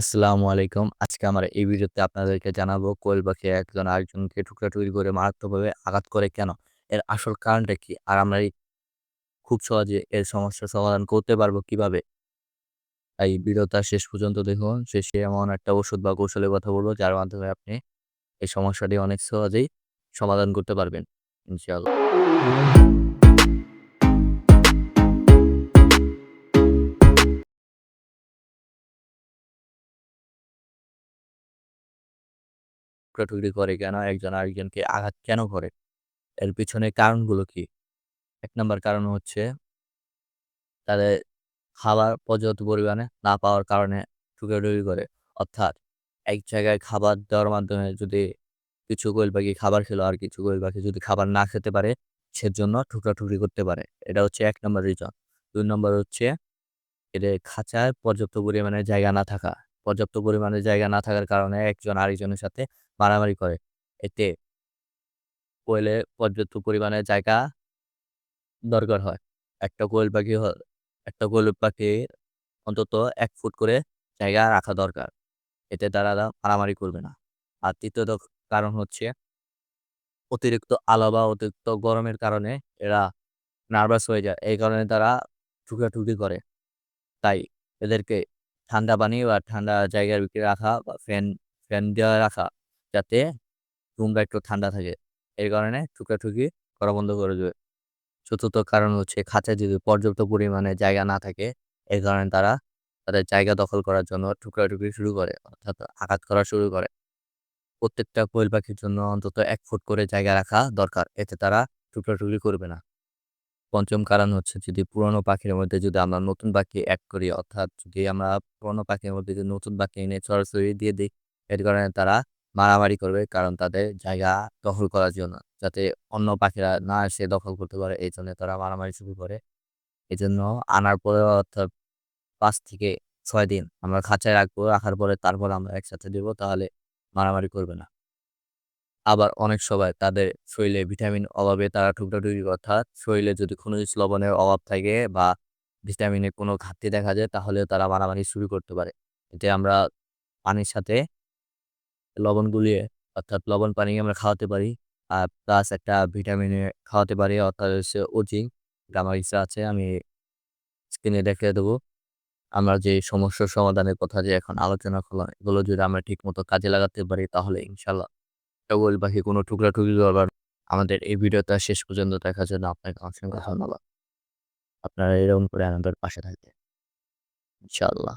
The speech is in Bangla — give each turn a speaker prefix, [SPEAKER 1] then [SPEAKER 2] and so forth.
[SPEAKER 1] আসসালামু আলাইকুম। আজকে আমার এই ভিডিওতে আপনাদেরকে জানাব, কোয়েল পাখি একজন আরেকজনকে টুকরা-টুকরি করে মারাত্মকভাবে আঘাত করে কেন? এর আসল কারণটা কি? আর আমরা খুব সহজে এর সমস্যার সমাধান করতে পারব কীভাবে? তাই ভিডিওটা শেষ পর্যন্ত দেখুন। শেষে এমন একটা ওষুধ বা কৌশলের কথা বলব, যার মাধ্যমে আপনি এই সমস্যাটি অনেক সহজেই সমাধান করতে পারবেন। ইনশাআল্লাহ। টুকরা-টুকরি করে কেন? একজন আরেকজনকে আঘাত কেন করে? এর পিছনে কারণগুলো কি? এক নম্বর কারণ হচ্ছে তাদের খাবার পর্যাপ্ত পরিমাণে না পাওয়ার কারণে টুকরা-টুকরি করে। অর্থাৎ এক জায়গায় খাবার দেওয়ার মাধ্যমে যদি কিছু কোয়েল পাখি খাবার খেলো আর কিছু কোয়েল পাখি যদি খাবার না খেতে পারে, সেজন্য টুকরা-টুকরি করতে পারে। এটা হচ্ছে এক নম্বর রিজন। দুই নম্বর হচ্ছে এদের খাঁচায় পর্যাপ্ত পরিমাণে জায়গা না থাকা। পর্যাপ্ত পরিমাণে জায়গা না থাকার কারণে একজন আরেকজনের সাথে মারামারি করে। এতে কোয়েলের পর্যাপ্ত পরিমাণে জায়গা দরকার হয়। একটা কোয়েল পাখি একটা কোয়েল পাখির অন্তত এক ফুট করে জায়গা রাখা দরকার। এতে তারা মারামারি করবে না। আর তৃতীয়ত কারণ হচ্ছে অতিরিক্ত আলো বা অতিরিক্ত গরমের কারণে এরা নার্ভাস হয়ে যায়। এই কারণে তারা টুকরা-টুকরি করে। তাই এদেরকে ঠান্ডা পানি বা ঠান্ডা জায়গার ভিতরে রাখা বা ফ্যান ফ্যান দেওয়া রাখা যাতে রুমটা একটু ঠান্ডা থাকে। এর কারণে টুকরা-টুকরি করা বন্ধ করে দেবে। চতুর্থ কারণ হচ্ছে খাঁচায় যদি পর্যাপ্ত পরিমাণে জায়গা না থাকে, এর কারণে তারা তাদের জায়গা দখল করার জন্য টুকরা-টুকরি শুরু করে অর্থাৎ আঘাত করা শুরু করে। প্রত্যেকটা কোয়েল পাখির জন্য অন্তত এক ফুট করে জায়গা রাখা দরকার। এতে তারা টুকরা-টুকরি করবে না। পঞ্চম কারণ হচ্ছে যদি পুরনো পাখির মধ্যে যদি আমরা নতুন পাখি এড করি অর্থাৎ যদি আমরা পুরনো পাখির মধ্যে যদি নতুন পাখি এনে সরাসরি দিয়ে দিই, এর কারণে তারা মারামারি করবে কারণ তাদের জায়গা দখল করার জন্য। যাতে অন্য পাখিরা না এসে দখল করতে পারে, এই জন্য তারা মারামারি শুরু করে। এজন্য আনার পরে অর্থাৎ পাঁচ থেকে ছয় দিন আমরা খাঁচায় রাখব। রাখার পরে তারপর আমরা একসাথে দিব, তাহলে মারামারি করবে না। আবার অনেক সময় তাদের শরীরে ভিটামিন অভাবে তারা টুকরা-টুকরি, অর্থাৎ শরীরে যদি খনিজ লবণের অভাব থাকে বা ভিটামিনের কোনো ঘাটতি দেখা যায় তাহলেও তারা মারামারি শুরু করতে পারে। এতে আমরা পানির সাথে লবণ গুলিয়ে, অর্থাৎ লবণ পানি আমরা খাওয়াতে পারি। আর প্লাস একটা ভিটামিনে খাওয়াতে পারি, অর্থাৎ হচ্ছে। এটা আমার ইচ্ছা আছে, আমি স্ক্রিনে দেখিয়ে দেবো। আমরা যে সমস্যার সমাধানের কথা যে এখন আলোচনা করলাম, এগুলো যদি আমরা ঠিক মতো কাজে লাগাতে পারি, তাহলে ইনশাল্লাহ পাখি কোনো টুকরা-টুকরি করবার আমাদের এই ভিডিওটা শেষ পর্যন্ত দেখার জন্য আপনাকে অসংখ্য ধন্যবাদ। আপনারা এরকম করে আমাদের পাশে থাকবেন। ইনশাআল্লাহ।